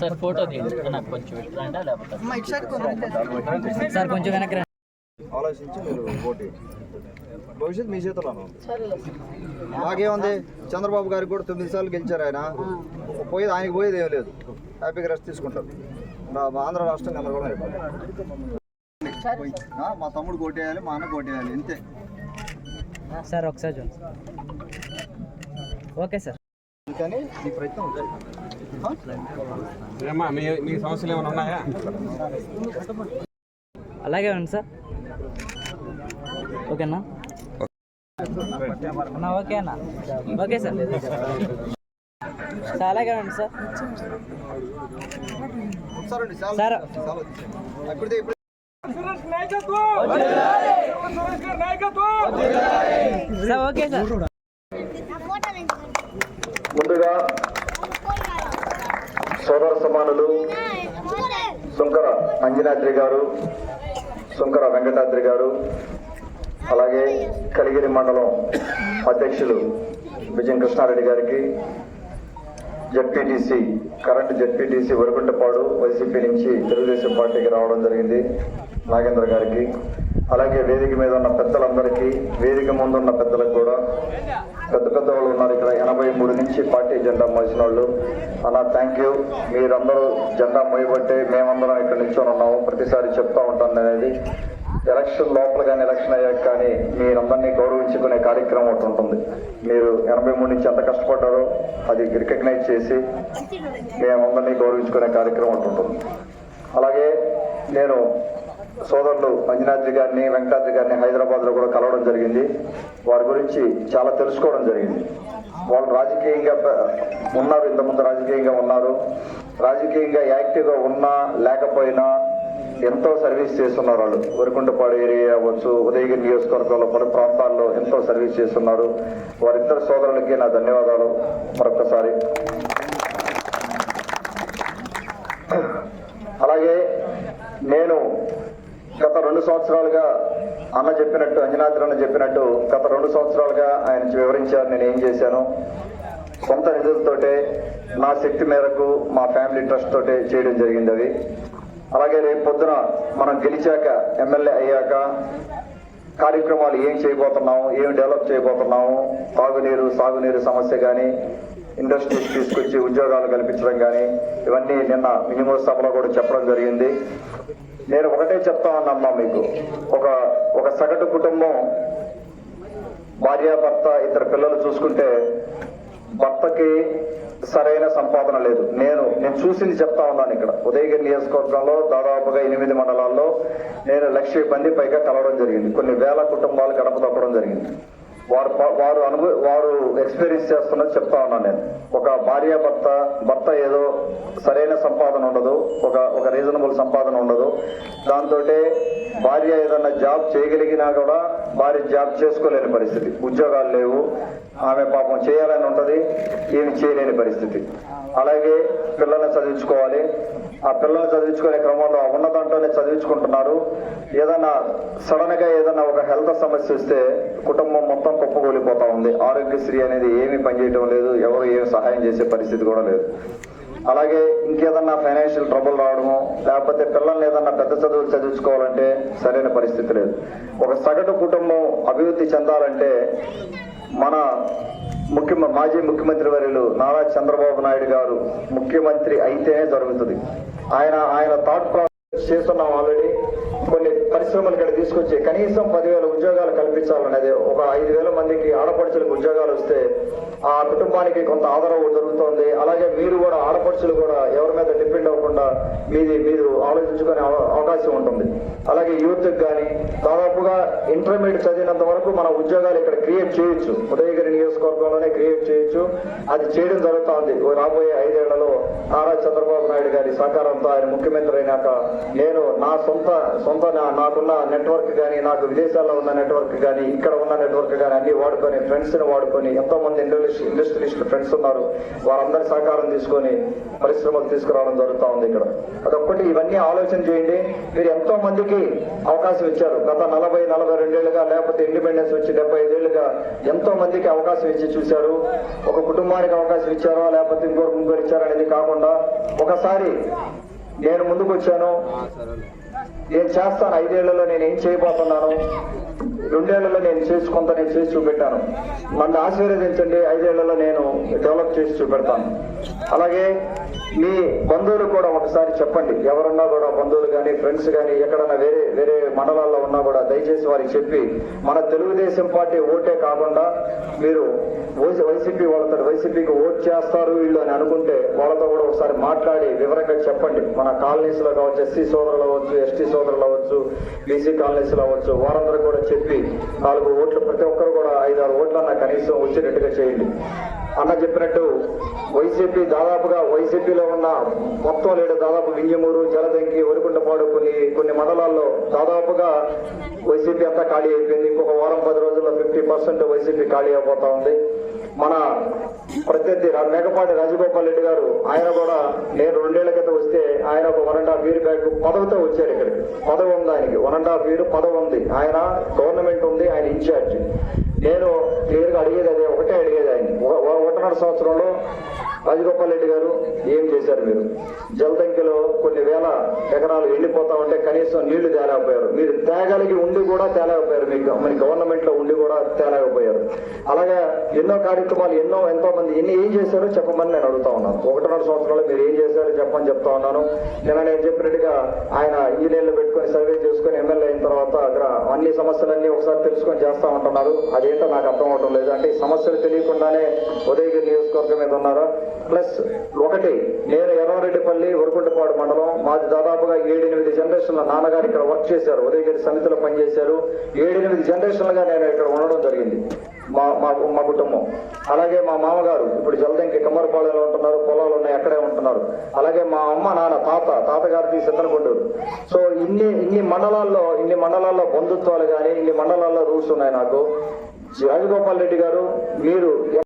Sir photo తీయండి. నాకు కొంచెం ఇట్లా లేకపోతే సార్ కొంచెం వెనక్కి ఆలోచించి మీరు ఓటు. భవిష్యత్తు మీ చేతుల్లోనే ఉంది నాకేముంది చంద్రబాబు గారికి కూడా తొమ్మిది సార్లు గెలిచారు ఆయన. పోయేది ఆయనకి పోయేది ఏం లేదు. హ్యాపీగా రెస్ట్ తీసుకుంటారు ఆంధ్ర రాష్ట్రం గందరగోళం మా తమ్ముడు కొట్టేయాలి మా అన్న కొట్టేయాలి ఇంతే సార్ ఒకసారి చూడండి. Okay sir. అందుకని ఈ ప్రయత్నం మీ మీ సమస్యలు ఏమైనా ఉన్నాయా? అలాగే ఉంది సార్. ఓకేనా? అన్నా ఓకే అన్న. Okay sir. సార్ అలాగే ఉంది సార్. సార్. Okay sir. ముందుగా సోదర సమానులు సుంకర అంజనాద్రి గారు సుంకర వెంకటాద్రి గారు అలాగే కలిగిరి మండలం అధ్యక్షులు విజయం కృష్ణారెడ్డి గారికి ZPTC current ZPTC Varakuntapadu YCP నుంచి తెలుగుదేశం పార్టీకి రావడం జరిగింది. నాగేంద్ర గారికి అలాగే వేదిక మీద ఉన్న పెద్దలందరికీ వేదిక ముందున్న పెద్దలకు కూడా పెద్ద పెద్ద వాళ్ళు ఉన్నారు ఇక్కడ. ఎనభై మూడు నుంచి పార్టీ జెండా మోసిన వాళ్ళు అన్న థ్యాంక్ యూ మీరందరూ జెండా మోయబట్టే మేమందరం ఇక్కడ నిల్చొని ఉన్నాము. ప్రతిసారి చెప్తా ఉంటాను అనేది ఎలక్షన్ లోపల కానీ ఎలక్షన్ అయ్యాక కానీ మీరందరినీ గౌరవించుకునే కార్యక్రమం ఒకటి ఉంటుంది. మీరు ఎనభై మూడు నుంచి ఎంత కష్టపడ్డారో అది రికగ్నైజ్ చేసి మేమందరినీ గౌరవించుకునే కార్యక్రమం ఒకటి ఉంటుంది. అలాగే నేను సోదరులు అంజనాద్రి గారిని వెంకటాద్రి గారిని హైదరాబాద్లో కూడా కలవడం జరిగింది. వారి గురించి చాలా తెలుసుకోవడం జరిగింది. వాళ్ళు రాజకీయంగా ఉన్నారు ఇంతకుముందు రాజకీయంగా ఉన్నారు. రాజకీయంగా యాక్టివ్గా ఉన్నా లేకపోయినా ఎంతో సర్వీస్ చేస్తున్నారు వాళ్ళు. వరికుంటపాడు ఏరియా అవ్వచ్చు ఉదయగిరి నియోజకవర్గంలో పలు ప్రాంతాల్లో ఎంతో సర్వీస్ చేస్తున్నారు. వారిద్దరు సోదరులకి నా ధన్యవాదాలు. మరొకసారి అలాగే నేను గత రెండు సంవత్సరాలుగా అన్న చెప్పినట్టు అంజనాద్రి అన్న చెప్పినట్టు గత రెండు సంవత్సరాలుగా ఆయన వివరించారు నేను ఏం చేశాను. సొంత నిధులతోటే నా శక్తి మేరకు మా ఫ్యామిలీ ట్రస్ట్ తోటే చేయడం జరిగింది అవి అలాగే రేపు పొద్దున మనం గెలిచాక ఎమ్మెల్యే అయ్యాక కార్యక్రమాలు ఏం చేయబోతున్నాము ఏం డెవలప్ చేయబోతున్నాము తాగునీరు సాగునీరు సమస్య కానీ ఇండస్ట్రీస్ తీసుకొచ్చి ఉద్యోగాలు కల్పించడం కానీ ఇవన్నీ నిన్న మినిమం సభలో కూడా చెప్పడం జరిగింది. నేను ఒకటే చెప్తా ఉన్నమ్మా మీకు. ఒక ఒక సగటు కుటుంబం భార్యాభర్త ఇద్దరు పిల్లలు చూసుకుంటే భర్తకి సరైన సంపాదన లేదు. నేను నేను చూసింది చెప్తా ఉన్నాను ఇక్కడ. ఉదయగిరి నియోజకవర్గంలో దాదాపుగా ఎనిమిది మండలాల్లో నేను లక్ష మంది పైగా కలవడం జరిగింది. కొన్ని వేల కుటుంబాలు గడప తొక్కడం జరిగింది. వారు ప- వారు అనుభవ వారు ఎక్స్పీరియన్స్ చేస్తున్నది చెప్తా ఉన్నాను నేను. ఒక భార్య భర్త భర్త ఏదో సరైన సంపాదన ఉండదు ఒక ఒక రీజనబుల్ సంపాదన ఉండదు. దాంతో భార్య ఏదన్నా జాబ్ చేయగలిగినా కూడా భార్య జాబ్ చేసుకోలేని పరిస్థితి. ఉద్యోగాలు లేవు ఆమె పాపం చేయాలని ఉంటుంది ఏమి చేయలేని పరిస్థితి. అలాగే పిల్లల్ని చదివించుకోవాలి. ఆ పిల్లల్ని చదివించుకునే క్రమంలో ఉన్న దాంట్లోనే చదివించుకుంటున్నారు. ఏదైనా సడన్గా ఏదైనా ఒక హెల్త్ సమస్య వస్తే కుటుంబం మొత్తం కుప్పకూలిపోతా ఉంది. ఆరోగ్యశ్రీ అనేది ఏమీ పనిచేయడం లేదు. ఎవరు ఏమి సహాయం చేసే పరిస్థితి కూడా లేదు. అలాగే ఇంకేదన్నా ఫైనాన్షియల్ ట్రబుల్ రావడము లేకపోతే పిల్లల్ని ఏదన్నా పెద్ద చదువులు చదివించుకోవాలంటే సరైన పరిస్థితి లేదు. ఒక సగటు కుటుంబం అభివృద్ధి చెందాలంటే మన ముఖ్య మాజీ ముఖ్యమంత్రి వర్యులు నారా చంద్రబాబు నాయుడు గారు ముఖ్యమంత్రి అయితేనే జరుగుతుంది. ఆయన ఆయన థాట్ ప్రాసెస్ చేస్తున్నాం ఆల్రెడీ కొన్ని పరిశ్రమలు ఇక్కడ తీసుకొచ్చి కనీసం పదివేల ఉద్యోగాలు కల్పించాలనేది ఒక ఐదు వేల మందికి ఆడపడుచులకు ఉద్యోగాలు వస్తే ఆ కుటుంబానికి కొంత ఆదరవు జరుగుతోంది అలాగే మీరు కూడా ఆడపడుచులు కూడా ఎవరి మీద డిపెండ్ అవ్వకుండా మీది మీరు ఆలోచించుకునే అవ- అవకాశం ఉంటుంది. అలాగే యూత్కి కానీ దాదాపుగా ఇంటర్మీడియట్ చదివినంత వరకు మన ఉద్యోగాలు ఇక్కడ క్రియేట్ చేయొచ్చు. ఉదయగిరి నియోజకవర్గంలోనే క్రియేట్ చేయొచ్చు. అది చేయడం జరుగుతుంది. ఓ రాబోయే ఐదేళ్ళలో నారా చంద్రబాబు నాయుడు గారి సహకారంతో ఆయన ముఖ్యమంత్రి అయినాక నేను నా సొంత సొంత నా- నాకున్న నెట్వర్క్ కానీ నాకు విదేశాల్లో ఉన్న నెట్వర్క్ కానీ ఇక్కడ ఉన్న నెట్వర్క్ కానీ అన్ని వాడుకొని ఫ్రెండ్స్ని వాడుకొని ఎంతో మంది ఇండస్ట్రియలిస్ట్ ఫ్రెండ్స్ ఉన్నారు. వారందరి సహకారం తీసుకొని పరిశ్రమలు తీసుకురావడం జరుగుతూ ఉంది ఇక్కడ. అదొక్కటి. ఇవన్నీ ఆలోచన చేయండి. మీరు ఎంతో మందికి అవకాశం ఇచ్చారు. గత నలభై నలభై రెండేళ్ళుగా లేకపోతే ఇండిపెండెన్స్ వచ్చి డెబ్బై ఐదేళ్ళుగా ఎంతో మందికి అవకాశం ఇచ్చి చూశారు. ఒక కుటుంబానికి అవకాశం ఇచ్చారో లేకపోతే ఇంకోరు ఇంకోరు ఇచ్చారో అనేది కాకుండా ఒకసారి నేను ముందుకు వచ్చాను. నేను చేస్తాను. ఐదేళ్ళలో నేను ఏం చేయబోతున్నాను? రెండేళ్ళలో నేను చేసుకుంటా నేను చేసి చూపెట్టాను. నన్ను ఆశీర్వదించండి. ఐదేళ్ళలో నేను డెవలప్ చేసి చూపెడతాను. అలాగే మీ బంధువులు కూడా ఒకసారి చెప్పండి. ఎవరున్నా కూడా బంధువులు కానీ ఫ్రెండ్స్ కానీ ఎక్కడన్నా వేరే వేరే మండలాల్లో ఉన్నా కూడా దయచేసి వారికి చెప్పి మన తెలుగుదేశం పార్టీ ఓటే కాకుండా మీరు వైసీపీ వాళ్ళతో వైసీపీకి ఓట్ చేస్తారు వీళ్ళు అని అనుకుంటే వాళ్ళతో కూడా ఒకసారి మాట్లాడి వివరంగా చెప్పండి. మన కాలనీస్లో కావచ్చు ఎస్సీ సోదరులు అవ్వచ్చు ఎస్టీ సోదరులు అవ్వచ్చు బీసీ కాలనీస్లో అవ్వచ్చు వారందరూ కూడా చెప్పి నాలుగు ఓట్లు ప్రతి ఒక్కరు కూడా ఐదారు ఓట్లన్నా కనీసం వచ్చేటట్టుగా చేయండి. అన్న చెప్పినట్టు వైసీపీ దాదాపుగా వైసీపీలో ఉన్న మొత్తం లేడు దాదాపు వింజమూరు జలదంకి ఒరికుంటపాడు కొన్ని కొన్ని మండలాల్లో దాదాపుగా వైసీపీ అంతా ఖాళీ అయిపోయింది. ఇంకొక వారం పది రోజుల్లో ఫిఫ్టీ పర్సెంట్ వైసీపీ ఖాళీ అయిపోతా ఉంది. మన ప్రత్యర్థి మేకపాటి రాజగోపాల్ రెడ్డి గారు ఆయన కూడా నేను రెండేళ్ళ క్రితం వస్తే ఆయన ఒక one and half year back పదవితో వచ్చారు ఇక్కడికి. పదవి ఉంది ఆయనకి. వన్ అండ్ హాఫ్ ఇయర్ పదవి ఉంది. ఆయన గవర్నమెంట్ ఉంది ఆయన ఇన్ఛార్జ్. నేను క్లియర్గా అడిగేది అదే ఒకటే అడిగేది ఆయన ఒక- ఒకటిన్నర సంవత్సరంలో రాజగోపాల్ రెడ్డి గారు ఏం చేశారు మీరు? జలదంకిలో కొన్ని వేల ఎకరాలు వెళ్ళిపోతా ఉంటే కనీసం నీళ్ళు తేలేకపోయారు. మీరు తేగలిగి ఉండి కూడా తేలేకపోయారు మీకు. మన గవర్నమెంట్లో ఉండి కూడా తేలేకపోయారు. అలాగే ఎన్నో కార్యక్రమాలు ఎన్నో ఎంతో మంది ఎన్ని ఏం చేశారో చెప్పమని నేను అడుగుతా ఉన్నాను. ఒకటిన్నర సంవత్సరాలు మీరు ఏం చేశారో చెప్పని చెప్తా ఉన్నాను. నిన్న నేను చెప్పినట్టుగా ఆయన ఈ నెలలు పెట్టుకొని సర్వే చేసుకొని ఎమ్మెల్యే అయిన తర్వాత అక్కడ అన్ని సమస్యలన్నీ ఒకసారి తెలుసుకొని చేస్తా ఉంటున్నారు. అదేంటో నాకు అర్థం అవడం లేదు. అంటే ఈ సమస్యలు తెలియకుండానే ఉదయగిరి నియోజకవర్గం మీద ఉన్నారా? ప్లస్ ఒకటి నేను ఎర్రారెడ్డిపల్లి వరకుంటపాడు మండలం. మాది దాదాపుగా ఏడెనిమిది జనరేషన్ల నాన్నగారు ఇక్కడ వర్క్ చేశారు. ఉదయగిరి సమితిలో పనిచేశారు. ఏడెనిమిది జనరేషన్లుగా నేను ఇక్కడ ఉండడం జరిగింది. మా మా మా కుటుంబం. అలాగే మా మామగారు ఇప్పుడు జలదంకి కమ్మరపాలెంలో ఉంటున్నారు పొలాలు ఉన్నాయి అక్కడే ఉంటున్నారు. అలాగే మా అమ్మ నాన్న తాత తాతగారిది సిద్ధనకొండూరు సో ఇన్ని ఇన్ని మండలాల్లో ఇన్ని మండలాల్లో బంధుత్వాలు కానీ ఇన్ని మండలాల్లో రూల్స్ ఉన్నాయి నాకు. రాజగోపాల్ రెడ్డి గారు మీరు